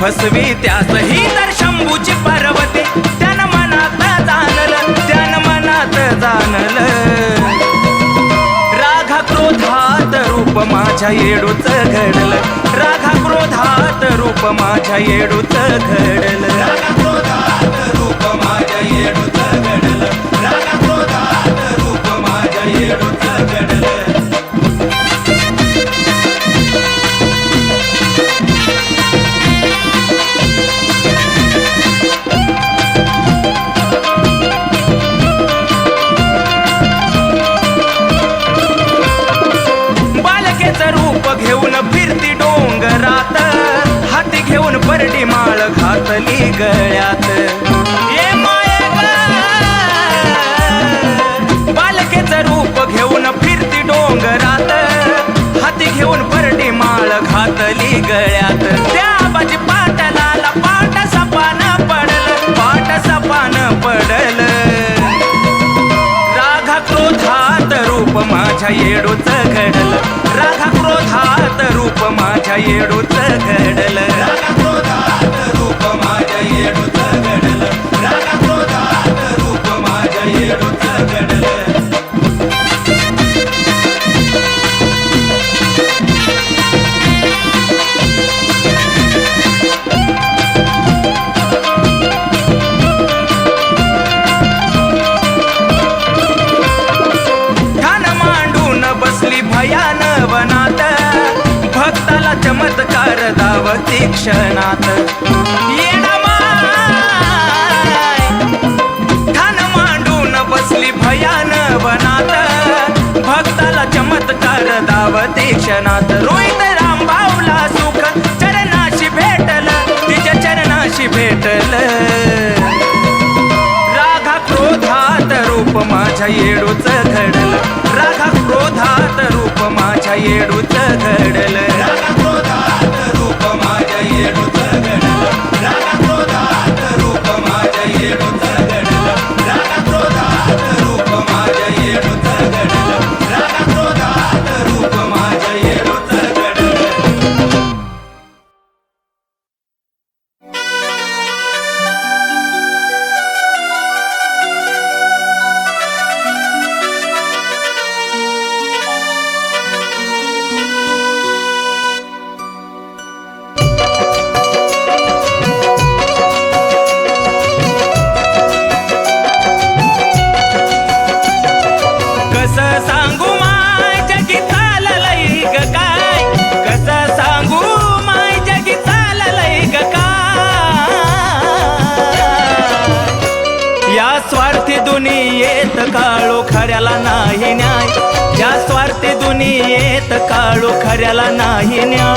फसवी त्यासही तर शंभूची पार्वती. त्यानं मनात जाणलं त्यानं मनात जाणलं. राघा क्रोधात रूप माझ्या येडूच घडलं. राघा क्रोधात रूप माझ्या येडूच घडलं. राधा क्रोधात रूप माझ्या येडूच घडलं. क्रोधात रूप माझ्या येडूच करडी माळ घातली गळ्यात. ये बालकेचं रूप घेऊन फिरती डोंगरात. हाती घेऊन परडी माळ घातली गळ्यात. त्या बाजी पाटलाला पाट सपान पडल पाट सपान पडल. राधा क्रोधात रूप माझ्या येडूच घडल राधा क्रोधात रूप माझ्या येडूच घडल. क्षणात. ठाण मांडून बसली भयान बनात भक्ताला चमत्कार दावते क्षणात. रोहित रामभाऊला सुख चरणाशी भेटल तिच्या चरणाशी भेटल. राधा क्रोधात रूप माझ्या येडूच घडल. राधा क्रोधात रूप माझ्या येडूच घडल. काळू खऱ्याला नाही न्या.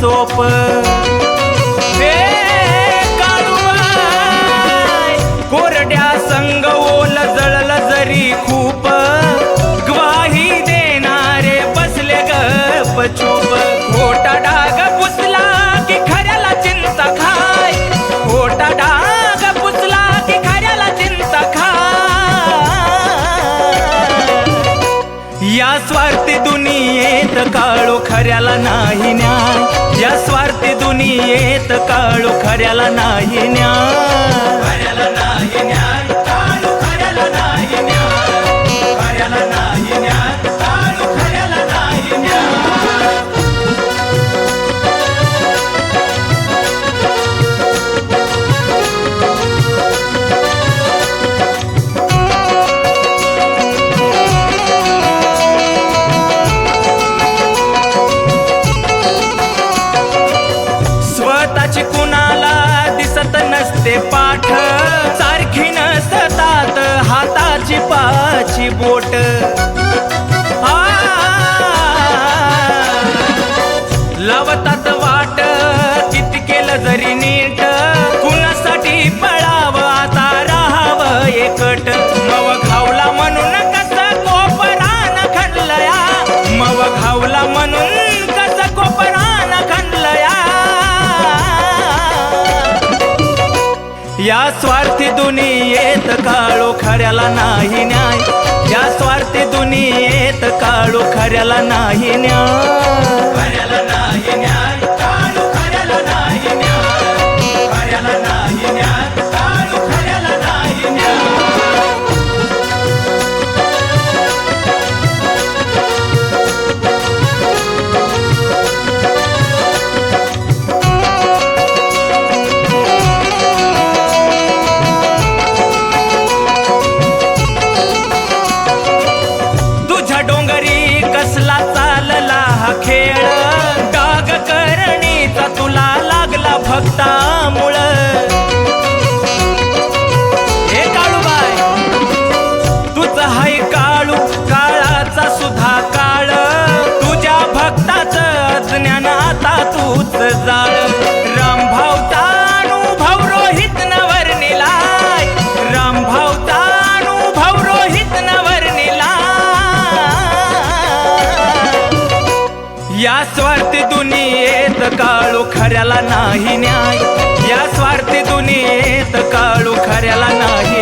सोप. कोरड्या संग ओल जळल जरी खूप. ग्वाही देणारे बसले गप पचूप खोटा डाग पुसला की खऱ्याला चिंता खाय. खोटा डाग पुसला की खऱ्याला चिंता खाय. या स्वार्थी दुनियेत काळो खऱ्याला नाही न्याय. कोणी येत काळू खऱ्याला नाही न्या. लावतात वाट किती केलं जरी नीट. कुणासाठी पळावं आता राहावं एकट. मव खावला म्हणून कसं कोपरान खणलया मव खावला म्हणून कसं कोपरान खणलया या स्वार्थी दुनियेत काळो खऱ्याला नाही न्याय. या स्वार्थी दुनियेत खऱ्याला नाही न्या. खऱ्याला नाही न्याय या स्वार्थी दुनियेत काळू खऱ्याला नाही न्याय. या स्वार्थी दुनियेत काळू खऱ्याला नाही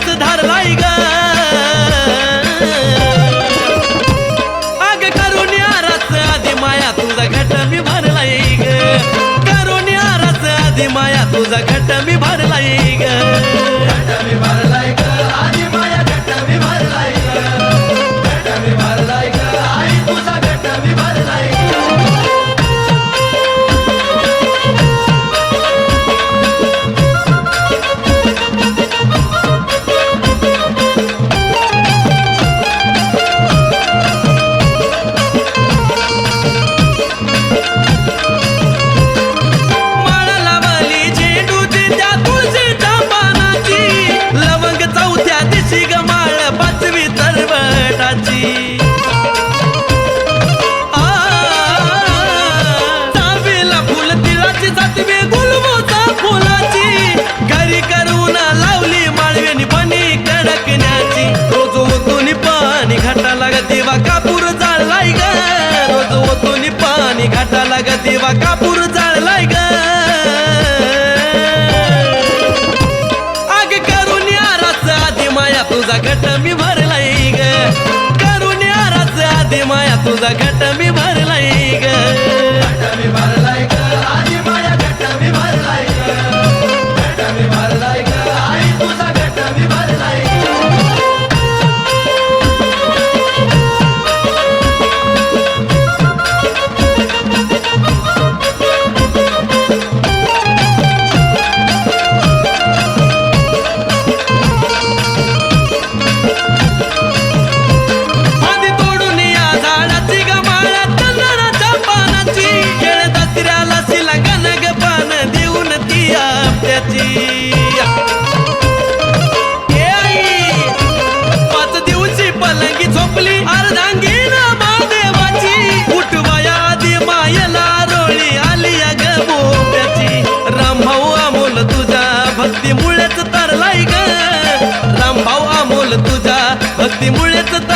कस धरलाय ग. अग करून आरास आधी माया तुझा घट मी भरलाय ग. करून आरास आधी माया तुझा घट मी भर diva capo Let the.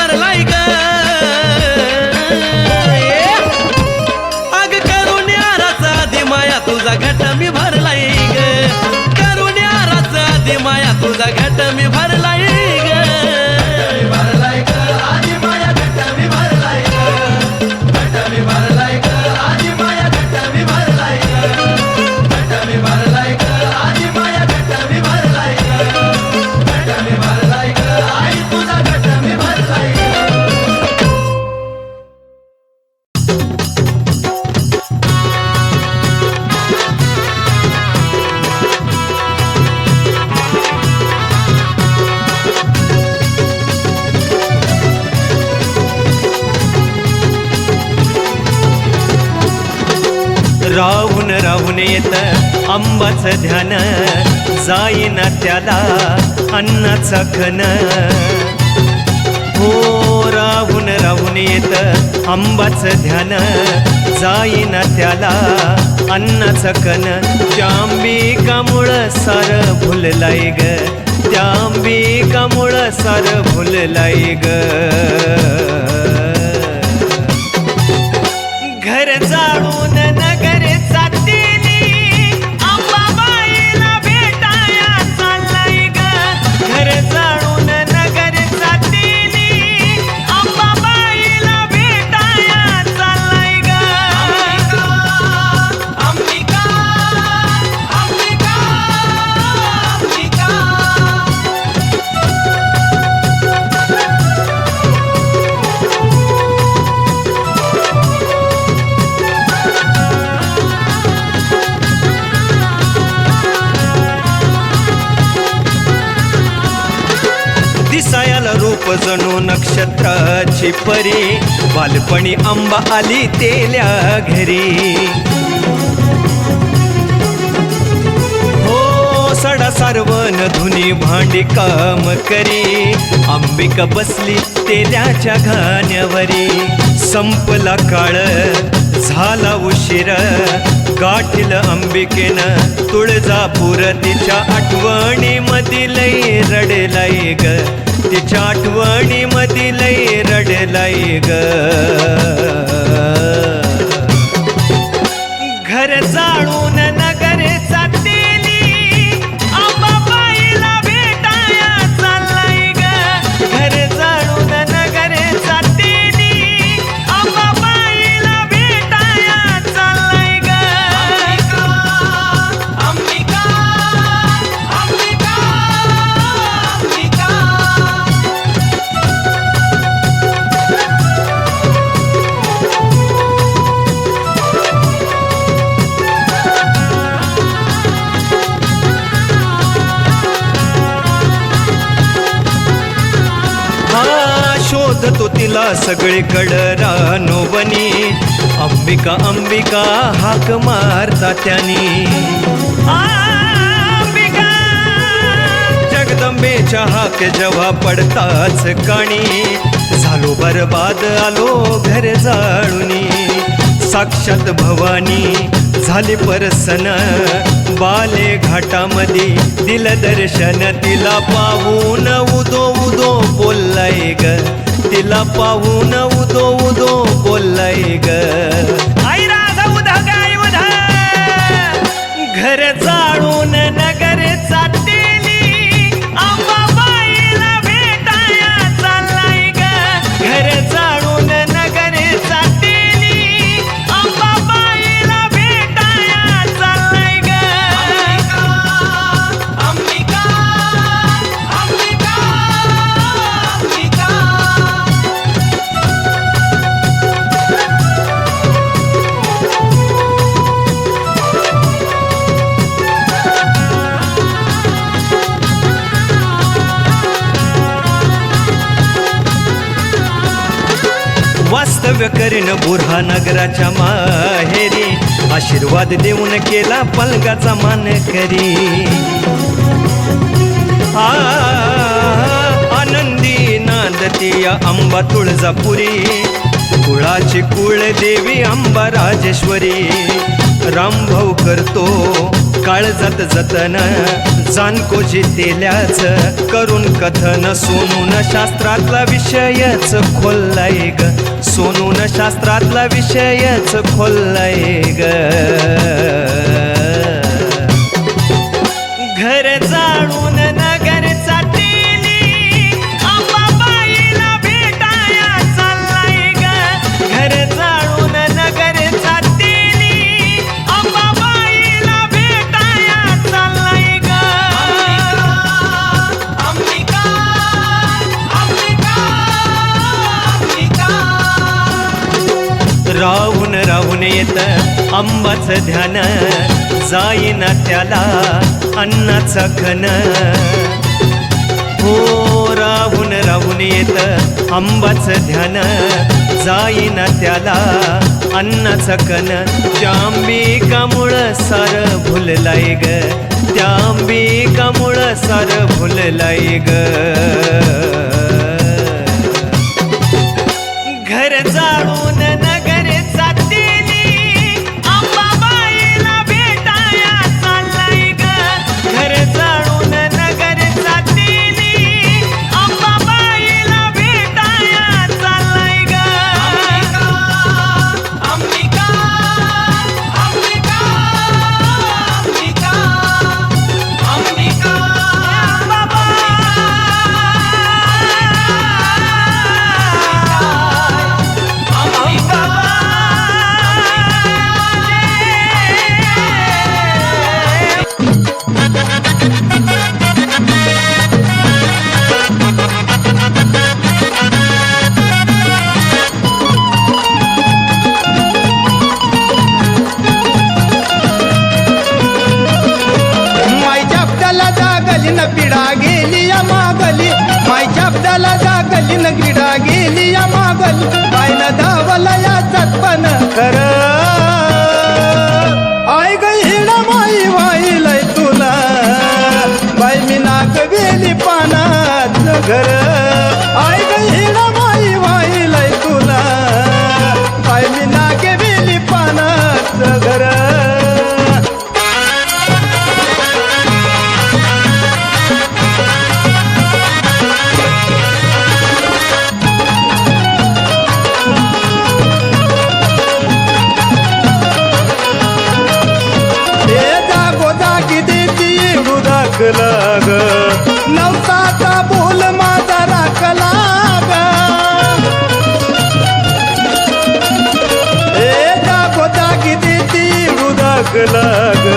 मनाचा खन हो राहून राहून येत आंबाचं ध्यान. जाईना त्याला अन्नाचं कन जांबिकामुळं सार भुललाय ग. जांबिकामुळं सार भुललाय ग. जणू नक्षत्राची परी बालपणी आंबा आली तेल्या घरी. हो सडा सारवण धुनी भांडी काम करी. अंबिका बसली तेल्याच्या घाण्यावरी. संपला काळ झाला उशीर. गाठील अंबिकेनं तुळजापूर तिच्या आठवणी मधील रडलाय ग. तिच्या आठवणी मधीलय रडलाय ग. घर जाळून सगळीकडं रानोवनी अंबिका अंबिका हाक मारता त्यानी. अंबिका जगदंबेच्या हाक जेव्हा पडताच काणी. झालो बरबाद आलो घर जाळुनी. साक्षात भवानी झाली परसन बाले घाटामध्ये दिल दर्शन तिला पाहून उदो उदो बोललाय ग. तिला पाहून उदो उदो बोललाय ग. आई राजा उधा गाय उधा घर चाळून नगर चाट करीन बुरहा नगराच्या माहेरी. आशीर्वाद देऊन केला पलगाचा मान करी. आ, आनंदी नांदतीया अंबा तुळजापुरी. कुळाची कुळ देवी अंबा राजेश्वरी. रामभाऊ करतो. काळजात जतन जानकोजी तेल्याच. करून कथन सोनून शास्त्रातला विषयच खोललाय ग. सोनून शास्त्रातला विषयच खोललाय ग. राहून येत आंबाचं ध्यान. जाईना त्याला अन्नाचा खन हो राहून राहून येत आंबाचं ध्यान. जाईना त्याला अन्नाचा कन त्या आंबिकामुळं सार भुललाय ग. त्या आंबिकामुळं सार भुललाय ग. जागली न पिढा गेली या मागली. माय आपल्याला जागली न क्रीडा गेली या मागली. पायनं येडू ग नवसाचा बोल माझा राखला ग ए जागो जागी देती येडू दाखला ग